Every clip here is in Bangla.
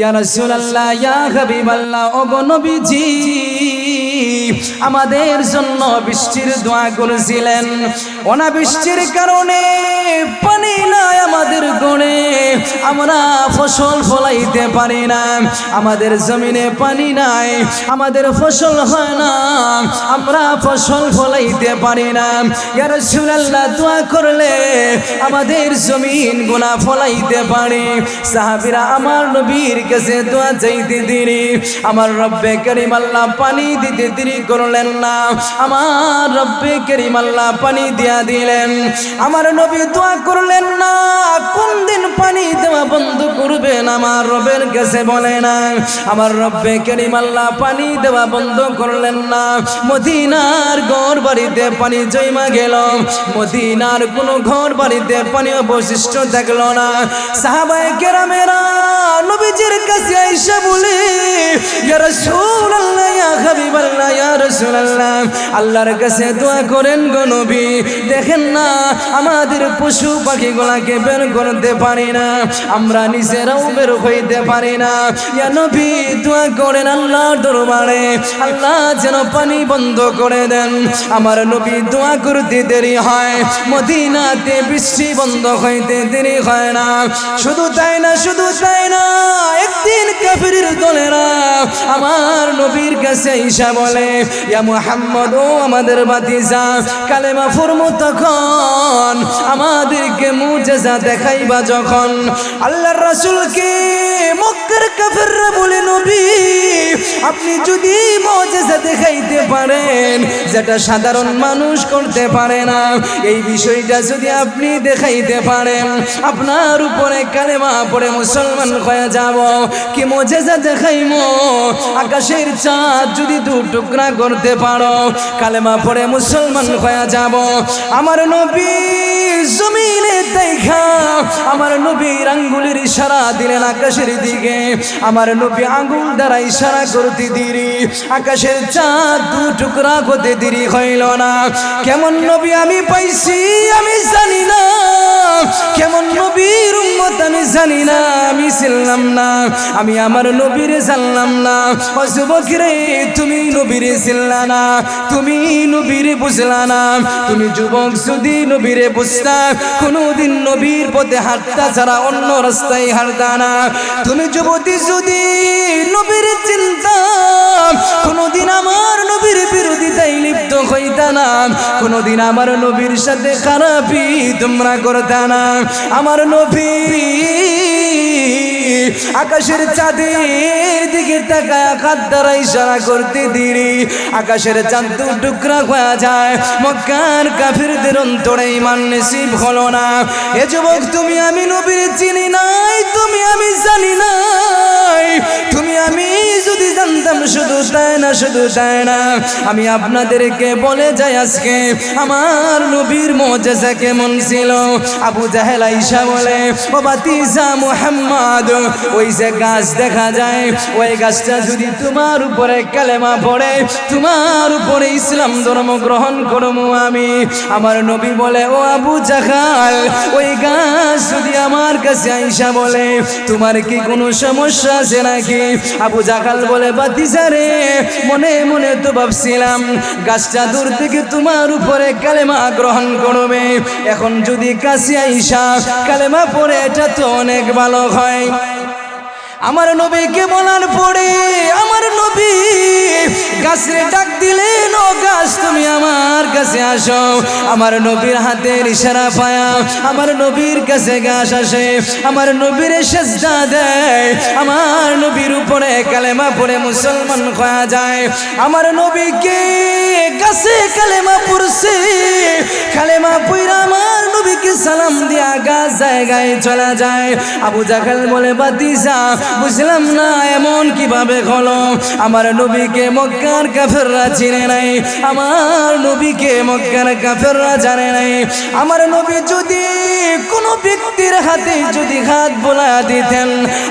ইয়া রাসূলুল্লাহ ইয়া হাবিবাল্লাহ ওগো নবীজি। আমাদের জন্য বৃষ্টির দোয়া করেছিলেন। অনাবৃষ্টির কারণে পানি নাই আমাদের গড়ে আমরা ফসল ফলাইতে পারি না। আমাদের জমিনে পানি নাই, আমাদের ফসল হয় না। আমরা ফসল ফলাইতে পারি না। ইয়া রাসূলুল্লাহ, দোয়া করলে আমাদের জমিন গুনা ফলাইতে পারে। সাহাবীরা আমার নবীর কাছে দোয়া চাইতে দেরি। আমার রব্বে করিম আল্লাহ পানি দিতে দেরি করলেন না। আমার রব্বে করিম আল্লাহ পানি দিয়া দিলেন। আমার নবী দোয়া করলেন না, কোন দিন পানি দেওয়া বন্ধ করবেন? আমার রবের কাছে বলে না। আমার রব্বে করিম আল্লাহ পানি দেওয়া বন্ধ করলেন না। মদিনার ঘর বাড়িতে পানি জমা গেল। মদিনার কোনো ঘর বাড়িতে পানি অবশিষ্ট থাকল না। সাহাবায়ে কেরামেরা নবীজির কাছে আইসা বলে, ইয়া রাসূলুল্লাহ, ইয়া হাবিবাল্লাহ, ইয়া আল্লাহর কাছে দোয়া করেন গো নবী। দেখেন না, আমাদের পশু পাখিগুলাকে বের করতে পারি না, আমরা নিজেরাও বের হইতে পারি না। ইয়া নবী, দোয়া করেন আল্লাহর দরবারে, আল্লাহ যেন পানি বন্ধ করে দেন। আমার নবী, দোয়া করতে দেরি হয়, মদিনাতে বৃষ্টি বন্ধ হইতে দেরি হয় না। শুধু তাই না, শুধু তাই না, একদিন কাফিরের দলেরা আমার নবীর কাছে ঈশা বলে ইয়া মুহাম্মদ ও আমাদের বাতিজা কালেমা ফুরমু তখন আমাদেরকে মুজেজা দেখাইবা যখন। আল্লাহর রাসূলকে মক্কার কাফিররা বলে, নবী, আপনি যদি মজেজা দেখাইতে পারেন, যেটা সাধারণ মানুষ করতে পারে না, এই বিষয়টা যদি আপনি দেখাইতে পারেন, আপনার উপরে কালেমা পড়ে মুসলমান হয়ে যাব। কি মজেজা দেখাইমো? আকাশের চাঁদ যদি দু টুকরা করতে পারো। কালেমা পড়ে মুসলমান হয়ে যাব। আমার নবী জমিনে দেখা, আমার নবীর আঙ্গুলের ইশারা দিলেন আকাশের দিকে। আমার নবী আঙ্গুল দ্বারা ইশারা করতে দিরি। আকাশের চাঁদ দু টুকরা হতে দেরি হইল না। কেমন নবী আমি পাইছি, আমি জানি না। কেমন নবীর উম্মত আমি জানি না, আমি ছিলাম না। আমি আমার নবীরে জানলাম না। ও যুবক রে তুমি নবীরে ছিলা না। তুমি নবীরে বুঝলা না। তুমি যুবক যদি নবীরে বুঝতা, কোনোদিন নবীর পথে হাঁটতা ছাড়া অন্য রাস্তায় হাঁটতা না। তুমি যুবতী যদি নবীর চিন্তা, কোনোদিন আমার নবীর বিরোধিতায় লিপ্ত হইতা না। কোনোদিন আমার নবীর সাথে খারাপই তোমরা করতা না। আমার নবী আকাশের চাঁদের দিকে তাকায় হাত দ্বারা ইশারা করতে দিরি। আকাশের চাঁদ টুকরা হয়ে যায়। মক্কার কাফিরদের অন্তরে ইমান নসিব হলো না। এ যুবক, তুমি আমি নবীর চিনি নাই, তুমি আমি জানি নাই। তুমি আমি যদি জানতাম শুধু তাই না, শুধু তাই না, আমি আপনাদেরকে বলে যাই আজকে, আমার নবীর মজেজা কেমন ছিল? আবু জাহেল আইসা বলে, ও বাতিজা মুহাম্মদ, ওই যে গাছ দেখা যায়, ওই গাছটা যদি তোমার উপরে কালেমা পড়ে, তোমার উপরে ইসলাম ধর্ম গ্রহণ করব আমি। আমার নবী বলে, ও আবু জাহাল, ওই গাছ যদি আমার কাছে আইসা বলে, তোমার কি কোনো সমস্যা আছে নাকি? আবু জাকাল বলে, বাতিজা রে, মনে মনে তো ভাবছিলাম গাছটা দূর থেকে তোমার উপরে কালেমা গ্রহণ করবে। এখন যদি কাছে আইসা কালেমা পরে এটা তো অনেক ভালো হয়। আমার নবীকে বলার পরে আমার নবী গাছে ডাক দিলেন ও গাছ, তুমি আমার কাছে আসো। আমার নবীর হাতের ইশারা পায়া আমার নবীর কাছে গাছ আসে। আমার নবীর সেজদা দেয়, আমার নবীর উপরে কালেমা পড়ে মুসলমান হয়ে যায়। আমার নবীকে কাছে কালেমা পড়ছে, কালেমা পইরা আমার নবীকে সালাম দিয়া গাছ জায়গায় চলা যায়। আবু জাখাল বলে, বাতিজা, বুঝলাম না, এমন কীভাবে হলো? আমার নবীকে মক্কার কাফেররা চিনে নাই। আমার নবীকে মক্কার কাফেররা জানে নাই। আমার নবী যদি কোনো ব্যক্তির হাতে যদি হাত বোলা দিতেন,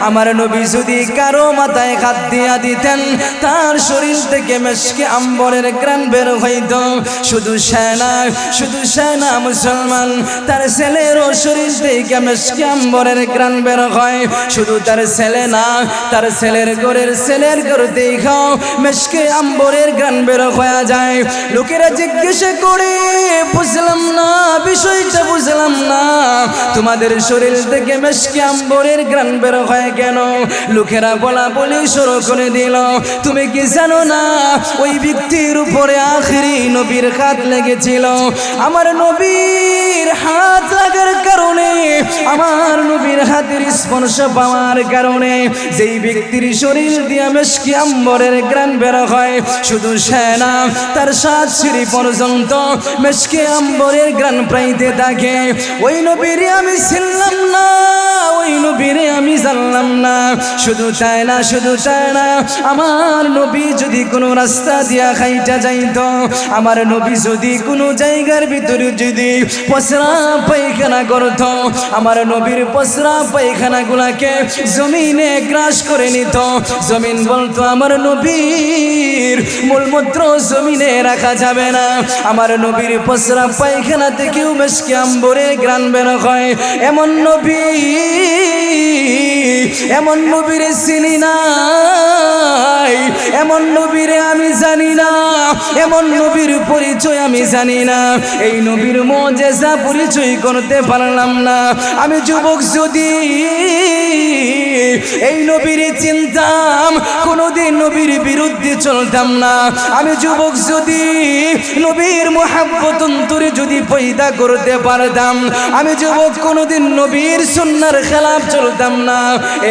আমার নবী যদি কারও মাথায় হাত দিয়া দিতেন, তার শরীর থেকে মেশকে আম্বরের গ্রান বের হইত। শুধু সেনা শুধু সেনা মুসলমান, তার ছেলেরও শরীর থেকে মেশকে আম্বরের গ্রান বের হয়। শুধু তার ছেলে না, তার ছেলের ঘরের ছেলের ঘর দেখাও মেশকে আম্বরের গান বের হয়ে যায়। লোকেরা জিজ্ঞেস করে বুঝলাম না। তোমাদের শরীর থেকে মেশকে আম্বরের গ্রান বের হয় কেন? লোকেরা বলা বলি শুরু করে দিল, তুমি কি জানো না, ওই ব্যক্তির উপরে আখরি নবীর হাত লেগেছিল। আমার নবীর হাত লাগার কারণে, আমার নবীর হাতের স্পর্শ পাওয়ার কারণে যেই ব্যক্তির শরীর দিয়া মেশকি আম্বরের গ্রান বের হয়, শুধু সেনা তার সাত সিঁড়ি পর্যন্ত মেশকে আম্বরের গ্রান প্রাইতে থাকে। ওই নবীর আমি ছিলাম না ওই শুধু তাই না, শুধু তাই না, আমার নবী যদি কোনো রাস্তা দিয়া খাইটা যাইত, আমার নবী যদি কোনো জায়গার ভিতরে যদি পসরা পায়খানা করত, আমার নবীর পসরা পায়খানা গুলাকে জমিনে গ্রাস করে নিত। জমিন বলতো, আমার নবীর মূলমূত্র জমিনে রাখা যাবে না। আমার নবীর পসরা পায়খানা থেকেও বেশ আম্বরে গ্রান বের হয়। এমন নবী, এমন নবীরে চিনি নাই। এমন নবীরে আমি জানি না। এমন নবীর পরিচয় আমি জানি না। এই নবীর মজেজা পরিচয় করতে পারলাম না। আমি যুবক যদি এই নবীর চিন্তাম, কোনোদিন নবীর বিরুদ্ধে চলতাম না। আমি যুবক যদি, নবীর মোহাব্বত অন্তরে যদি পয়দা করতে পারতাম, আমি যুবক কোনোদিন নবীর সুন্নার খেলাফ চলতাম না।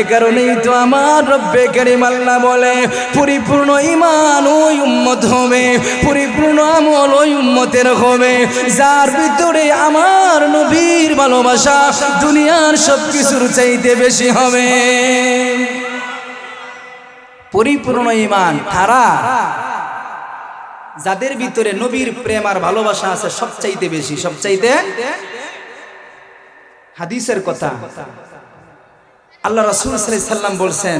এ কারণেই তো আমার রব্বে কারিম আল্লাহ বলে, পরিপূর্ণ ইমান ওই উম্মত হবে, পরিপূর্ণ আমল ওই উম্মতের হবে। যার ভিতরে আমার নবীর ভালোবাসা, দুনিয়ার সব কিছুর চাইতে বেশি হবে। পরিপূর্ণ ইমান তারা যাদের ভিতরে নবীর প্রেম আর ভালোবাসা আছে সবচাইতে বেশি, সবচাইতে হাদিসের কথা। আল্লাহ রাসূল সাল্লাল্লাহু আলাইহি সাল্লাম বলছেন,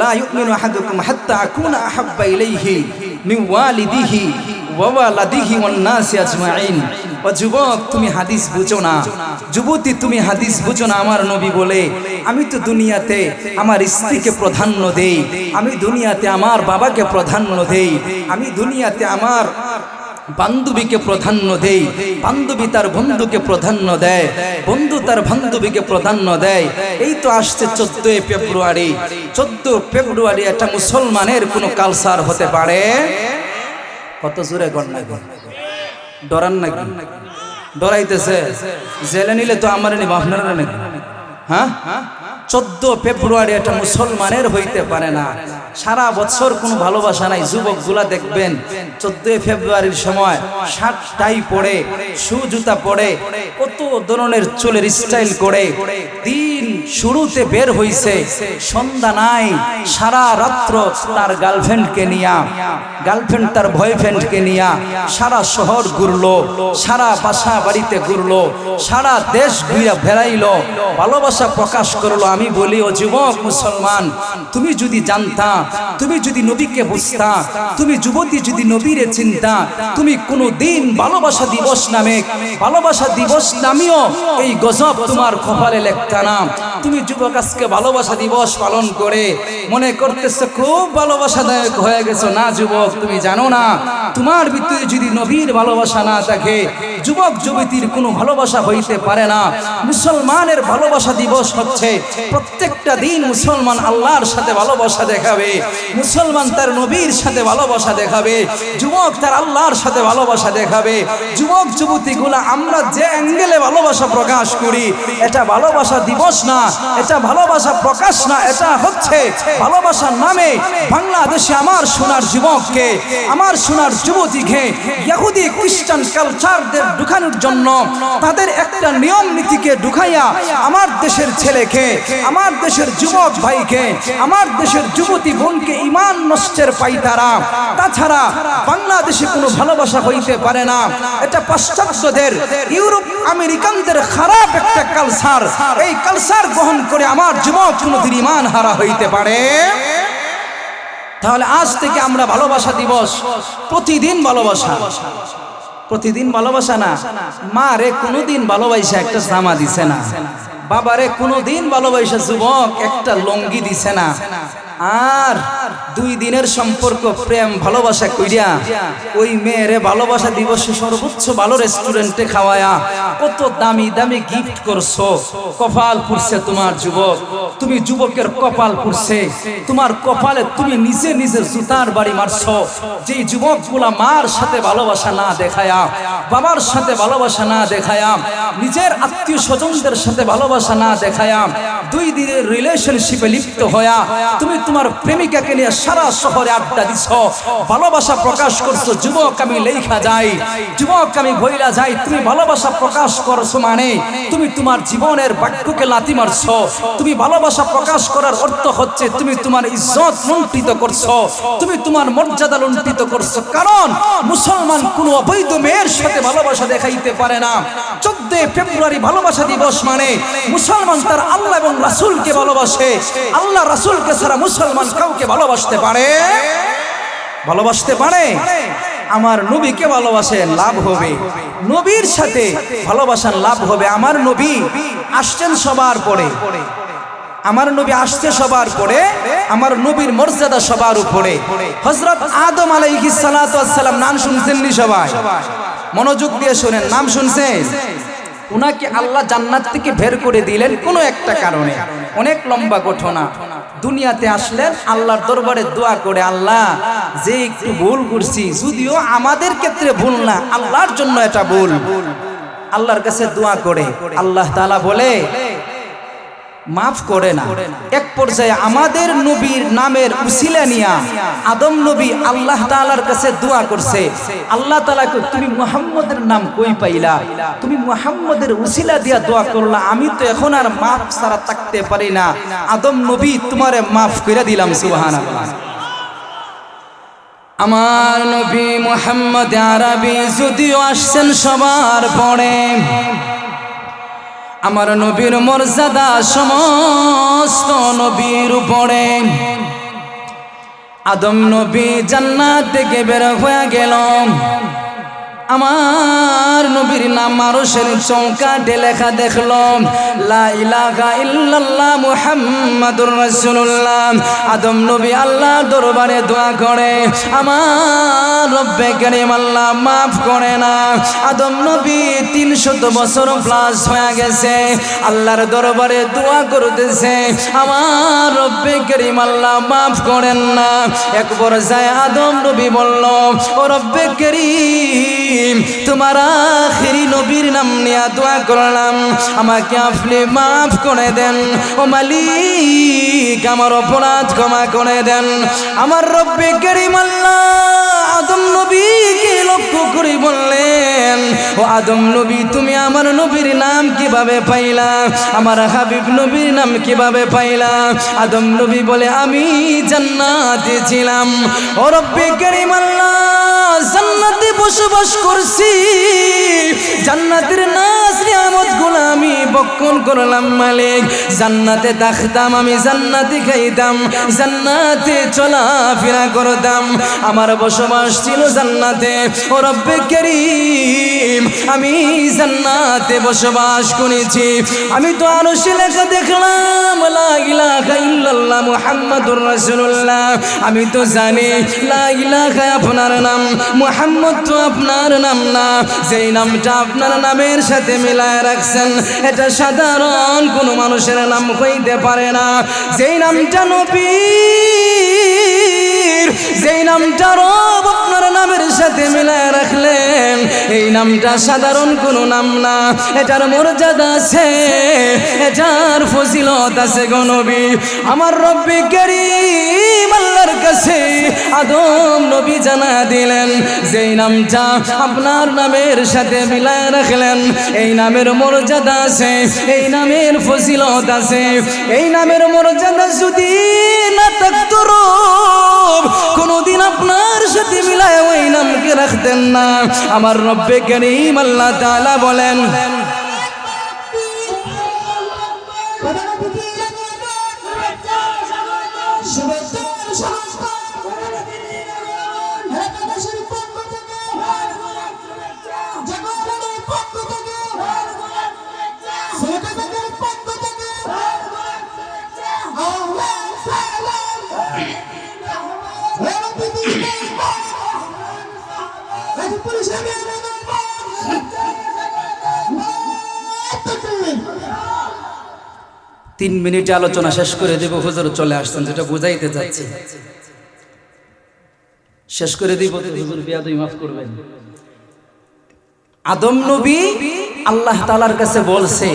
লা ইউমিনু আহাদুকুম হাত্তা আকুনা আহাব্বা ইলাইহি মিন ওয়ালিদিহি ওয়া ওয়ালাদিহি ওয়ান নাসি আজমাইন। ও যুবক, তুমি হাদিস বুঝো না। যুবতী, তুমি হাদিস বুঝো না আমার নবী বলে। আমি তো দুনিয়াতে আমার স্ত্রীকে প্রাধান্য দেই। আমি দুনিয়াতে আমার বাবাকে প্রাধান্য দেই। আমি দুনিয়াতে আমার বান্ধবীকে প্রাধান্য দেই। বান্ধবী তার বন্ধুকে প্রাধান্য দেয়। বন্ধু তার বান্ধবীকে প্রাধান্য দেয়। এই তো আসছে চোদ্দই ফেব্রুয়ারি। চোদ্দ ফেব্রুয়ারি একটা মুসলমানের কোনো কালচার হতে পারে? কত জোরে গণনা ডরান নাকি? ডরাইতেছে। জেলে নিলে তো আমার নিব, আপনারা নাকি হ্যাঁ? চোদ্দ ফেব্রুয়ারি একটা মুসলমানের হইতে পারে না। সারা বছর কোনো ভালোবাসা নাই যুবকগুলা দেখবেন, চোদ্দই ফেব্রুয়ারির সময় শার্ট, টাই পরে, শু, জুতা পরে, কত ধরনের চুলের স্টাইল করে, দিন শুরুতে বের হইছে, সন্ধ্যা নাই, সারা রাত্র তার গার্লফ্রেন্ডকে নিয়া, গার্লফ্রেন্ড তার বয়ফ্রেন্ডকে নিয়া সারা শহর ঘুরলো, সারা বাসা বাড়িতে ঘুরলো, সারা দেশ ঘুরে বেড়াইলো, ভালোবাসা প্রকাশ করল। আমি বলি, ও যুবক মুসলমান, তুমি যদি জানতা, তুমি যদি নবীকে বুঝতা, তুমি যুবতী যদি নবীরে চিন্তা, তুমি কোনো দিন ভালোবাসা দিবস নামে, ভালোবাসা দিবস নামিও এই গজব তোমার কপালে লেখতা না। তুমি যুবক আজকে ভালোবাসা দিবস পালন করে মনে করতেছে খুব ভালোবাসাদায়ক হয়ে গেছো। না যুবক, তুমি জানো না। তোমার ভিতরে যদি নবীর ভালোবাসা না থাকে, যুবক যুবতীর কোনো ভালোবাসা হইতে পারে না। মুসলমানের ভালোবাসা দিবস হচ্ছে, প্রত্যেকটা দিন মুসলমান আল্লাহর সাথে ভালোবাসা দেখাবে। মুসলমান তার নবীর সাথে ভালোবাসা দেখাবে। যুবক তার আল্লাহর সাথে ভালোবাসা দেখাবে। যুবক যুবতীগুলা আমরা যে অ্যাঙ্গেলে ভালোবাসা প্রকাশ করি, এটা ভালোবাসা দিবস না। এটা ভালোবাসা প্রকাশ না, এটা হচ্ছে ভালোবাসার নামে বাংলাদেশে আমার সোনার যুবককে, আমার সোনার যুবতীকে, ইহুদি খ্রিস্টান কালচারদের ঢুকানোর জন্য তাদের একটা নিয়ম নীতিকে ঢুকাইয়া আমার দেশের ছেলেকে, আমার দেশের যুবক ভাইকে, আমার দেশের যুবতী বোনকে ইমান নষ্টের পাই তারা তাছাড়া বাংলাদেশে কোনো ভালোবাসা হইতে পারে না। এটা পাশ্চাত্যদের, ইউরোপ আমেরিকানদের খারাপ একটা কালচার এই কালচার গ্রহণ করে আমার যুবক কোনোদিন ইমান হারা হইতে পারে? তাহলে আজ থেকে আমরা ভালোবাসা দিবস প্রতিদিন ভালোবাসা। প্রতিদিন ভালোবাসা না, মা রে কোনোদিন ভালোবাসা একটা জামা দিছে না। বাবারে কোনোদিন ভালোবাসা যুবক একটা লঙ্গি দিছে না। আর দুই দিনের সম্পর্ক, প্রেম, ভালোবাসা কইরা ওই মেয়েরে ভালোবাসা দিবসে সর্বোচ্চ ভালো রেস্টুরেন্টে খাওয়ায়া কত দামি দামি গিফট করছ। কপাল পুরছে তোমার যুবক। তুমি যুবকের কপাল পুরছে তোমার কপালে তুমি নিজে নিজে জুতার বাড়ি মারছো। যেই যুবকগুলা মার সাথে ভালোবাসা না দেখায়া, বাবার সাথে ভালোবাসা না দেখায়া, নিজের আত্মীয় স্বজনদের সাথে ভালোবাসা না দেখায়া, দুই দিনের রিলেশনশিপে লিপ্ত হয়া, তুমি তোমার প্রেমিকাকে নিয়ে সারা শহরে আড্ডা দিছ। ভালোবাসা প্রকাশ করছ, যুবক আমি লেখা যাই। যুবক আমি ভইলা যাই, তুমি ভালোবাসা প্রকাশ করছ মানে তুমি তোমার জীবনের বাক্যকে লাথি মারছো। তুমি ভালোবাসা প্রকাশ করার অর্থ হচ্ছে তুমি তোমার ইজ্জত লুণ্ঠিত করছ। তুমি তোমার মর্যাদা লুণ্ঠিত করছ। কারণ মুসলমান কোনো অবৈধ মেয়ের সাথে ভালোবাসা দেখাইতে পারে না। চোদ্দ ফেব্রুয়ারি ভালোবাসা দিবস মানে মুসলমান তার আল্লাহ এবং রাসূলকে ভালোবাসে। আল্লাহ রাসূলকে ছাড়া মুসলমান কাউকে ভালোবাসতে পারে? ভালোবাসতে পারে? আমার নবীকে ভালোবাসে লাভ হবে। নবীর সাথে ভালোবাসার লাভ হবে। আমার নবী আসছেন সবার পরে। আমার নবী আসছে সবার পরে। আমার নবীর মর্যাদা সবার উপরে। হজরত আদম আলাইহিস সালাম নাম শুনছেন নি সবাই? মনোযোগ দিয়ে শুনেন। নাম শুনছেন? উনাকে আল্লাহ জান্নাত থেকে বের করে দিলেন কোনো একটা কারণে। অনেক লম্বা ঘটনা। দুনিয়াতে আসলেন, আল্লাহর দরবারে দোয়া করে, আল্লাহ, যে একটু ভুল করছি, যদিও আমাদের ক্ষেত্রে ভুল না, আল্লাহর জন্য এটা ভুল। আল্লাহর কাছে দোয়া করে। আল্লাহ তালা বলে মাফ করে না। এক পর্যায়ে আমাদের নবীর নামের উসিলা নিয়া আদম নবী আল্লাহ তাআলার কাছে দোয়া করছে। আল্লাহ তাআলা কই, তুমি মুহাম্মদের নাম কই পাইলা? তুমি মুহাম্মদের উসিলা দিয়া দোয়া করলা। আমি তো এখন আর মাফ ছাড়া থাকতে পারি না। আদম নবী তোমারে মাফ করে দিলাম সুবহানাল্লাহ। আমার নবী মুহাম্মদ আরবি যদিও আসছেন সবার পরে। আমার নবীর মর্যাদা সমস্ত নবীর উপরে। আদম নবী জান্নাত থেকে বের হয়ে গেল। আমার নবীর নাম মানুষের চৌকাটে লেখা দেখল, লা ইলাহা ইল্লাল্লাহ মুহাম্মাদুর রাসূলুল্লাহ। আদম নবী আল্লাহ দরবারে দোয়া করে, আমার রব্বে কারীম আল্লাহ মাফ করে না। আদম নবী 300 বছর প্লাস হয়ে গেছে। আল্লাহর দরবারে দোয়া করতেছে। আমার রব্বে কারীম আল্লাহ মাফ করেন না। একবার যায় আদম নবী বলল, ও রব্বে কারীম, তোমার আখিরি নবীর নাম নিয়ে দোয়া করলাম। আমাকে আপনি মাফ করে দেন। ও মালিক, আমার অপরাধ ক্ষমা করে দেন। আমার রব্বে কারীম আল্লাহ নবীকে লক্ষ্য করে বললেন, ও আদম নবী, তুমি আমার নবীর নাম কীভাবে পাইলা? আমার হাবিব নবীর নাম কীভাবে পাইলা? আদম নবী বলে, আমি জান্নাতে ছিলাম। ও রব্বে কারীম আল্লাহ জান্নাতে বসবাস করছি। জান্নাতের নাজ নিয়ামতগুলো আমি বক্ষণ করলাম মালিক। জান্নাতে থাকতাম, আমি জান্নাতে খাইতাম। জান্নাতে চলাফেরা করতাম। আমার বসবাস ছিল জান্নাতে। ও রব্বে করিম, আমি জান্নাতে বসবাস করেছি। আমি তো আরও লেখা দেখলাম। ইল্লাল্লাহ মুহাম্মাদুর রাসূলুল্লাহ। আমি তো জানি, লা ইলাহা আপনার নাম, মুহাম্মদ তো আপনার নাম না। যেই নামটা আপনার নামের সাথে মিলায় রাখছেন, এটা সাধারণ কোনো মানুষের নাম হইতে পারে না। যেই নামটা নবীর যেই নামটা রব আপনার নামের সাথে মিলায় রাখলেন, এই নামটা সাধারণ কোনো নাম না। এটার মর্যাদা আছে, এটার ফজিলত আছে গনবী আমার রব্বি করিম আল্লাহর কাছে আদম নবী জানা দিলেন, যেই নামটা আপনার নামের সাথে মিলায় রাখলেন, এই নামের মর্যাদা আছে, এই নামের ফজিলত আছে, এই নামের মর্যাদা যদি না থাকতো কোনোদিন আপনার সাথে মিলায় ওই নামকে রাখতেন না। আমার রব্বে করিম আল্লাহ তাআলা বলেন তিন মিনিটে আলোচনা শেষ করে দেব, হুজুর চলে আসছেন, যেটা বুঝাইতে যাচ্ছি শেষ করে দিব হুজুর বিয়াদই মাফ করবেন। আদম নবী আল্লাহ তালার কাছে বলছে,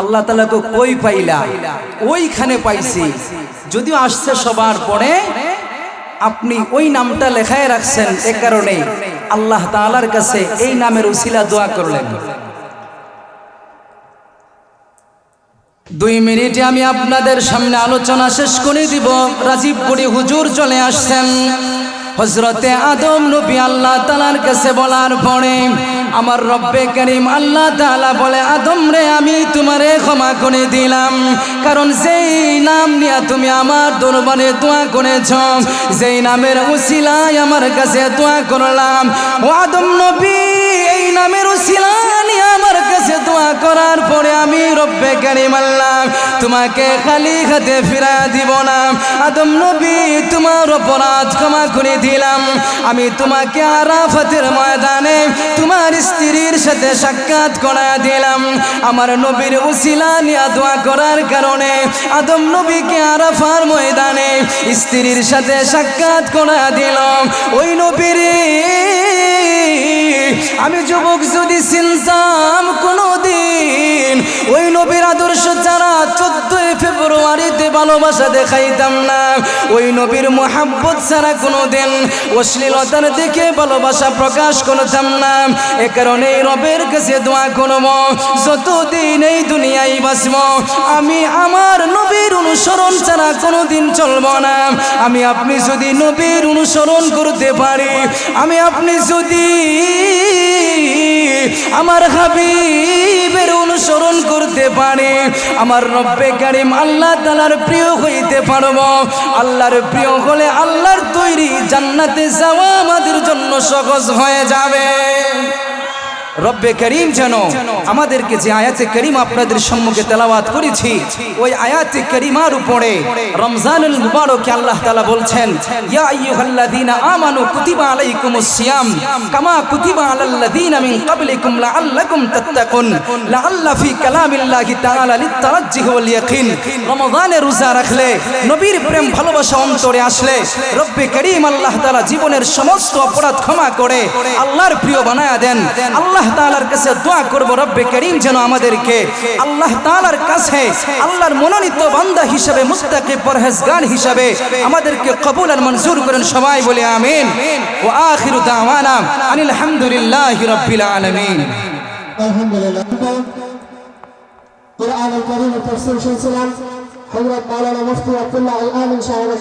আল্লাহ তালাকে কই পাইলা? ওইখানে পাইছি। যদিও আসছে সবার পরে, আপনি ওই নামটা লেখায় রাখছেন এ কারণে আল্লাহ তালার কাছে এই নামের উসিলা দোয়া করলেন। দুই মিনিটে আমি আপনাদের সামনে আলোচনা শেষ করে দিব। রাজীবপুরি হুজুর চলে আসছেন। হজরতে আদম নবী আল্লাহ তালার কাছে বলার পরে আমার রব্বে করিম আল্লাহ তালা বলে, আদম রে, আমি তোমারে ক্ষমা করে দিলাম। কারণ যেই নাম নিয়ে তুমি আমার দরবারে দোয়া করেছ, যেই নামের উসিলায় আমার কাছে দোয়া করলাম। ও আদম নবী নামের আমার কাছে করার পরে আমি রব্বে তোমাকে খালি হাতে ফিরা দিব না। আদম নবী, তোমার অপরাধ ক্ষমা করে দিলাম। আমি তোমাকে ময়দানে তোমার স্ত্রীর সাথে সাক্ষাৎ করা দিলাম। আমার নবীর উসিলা নিয়ে দোয়া করার কারণে আদম নবীকে আরাফার ময়দানে স্ত্রীর সাথে সাক্ষাৎ করা দিলাম। ওই আমি যুবক যদি চিনতাম কোনোদিন, ওই নবীর আদর্শ ছাড়া চোদ্দই ফেব্রুয়ারিতে ভালোবাসা দেখাইতাম না, ওই নবীর মোহাব্বত ছাড়া কোনোদিন অশ্লীলতার দিকে ভালোবাসা প্রকাশ করতাম না, এ কারণে রবের কাছে দোয়া করব, যতদিন এই দুনিয়ায় বাঁচব, আমি আমার নবীর অনুসরণ ছাড়া কোনোদিন চলব না, আমি আপনি যদি নবীর অনুসরণ করতে পারি, আমি আপনি যদি আমার হাবিবের অনুসরণ করতে পারি। আমার রব্বে কারিম আল্লাহ তালার প্রিয় হইতে পারব। আল্লাহর প্রিয় হলে আল্লাহর তৈরি জান্নাতে যাওয়া আমাদের জন্য সহজ হয়ে যাবে। রব্বে করিম যেন আমাদেরকে যে আয়াতে করিম আপনাদের সম্মুখে তেলাওয়াত করেছি, ওই আয়াতে করিমার উপরে রমজানুল মুবারকে আল্লাহ তাআলা বলছেন, ইয়া আইয়ুহাল্লাযীনা আমানু কুতিবা আলাইকুমুস সিয়াম, কামা কুতিবা মিন ক্বাবলিকুম লাআল্লাকুম তাত্তাকুন, লাআল্লা কালামিল্লাহি তাআলা ওয়াল ইয়াকিন। রমজানে রোজা রাখলে নবীর প্রেম, ভালোবাসা অন্তরে আসলে রব্বে করিম আল্লাহ তাআলা জীবনের সমস্ত অপরাধ ক্ষমা করে আল্লাহর প্রিয় বানায়া দেন। আল্লাহ তাআলার কাছে দোয়া করব, রব্বে করিম যেন আমাদেরকে আল্লাহ তাআলার কাছে আল্লাহর মনোনীত বান্দা হিসেবে, মুত্তাকি পরহেজগার হিসেবে আমাদেরকে কবুল আর মঞ্জুর করেন সবাই বলে আমিন। ও আখিরু দাওয়ানা আনিল হামদুলিল্লাহি রাব্বিল আলামিন। আলহামদুলিল্লাহ কোরআনুল কারীমের তাফসীর শুনছিলাম, হযরত মাওলানা মুফতি আব্দুল্লাহ আল আমিন সাহেবের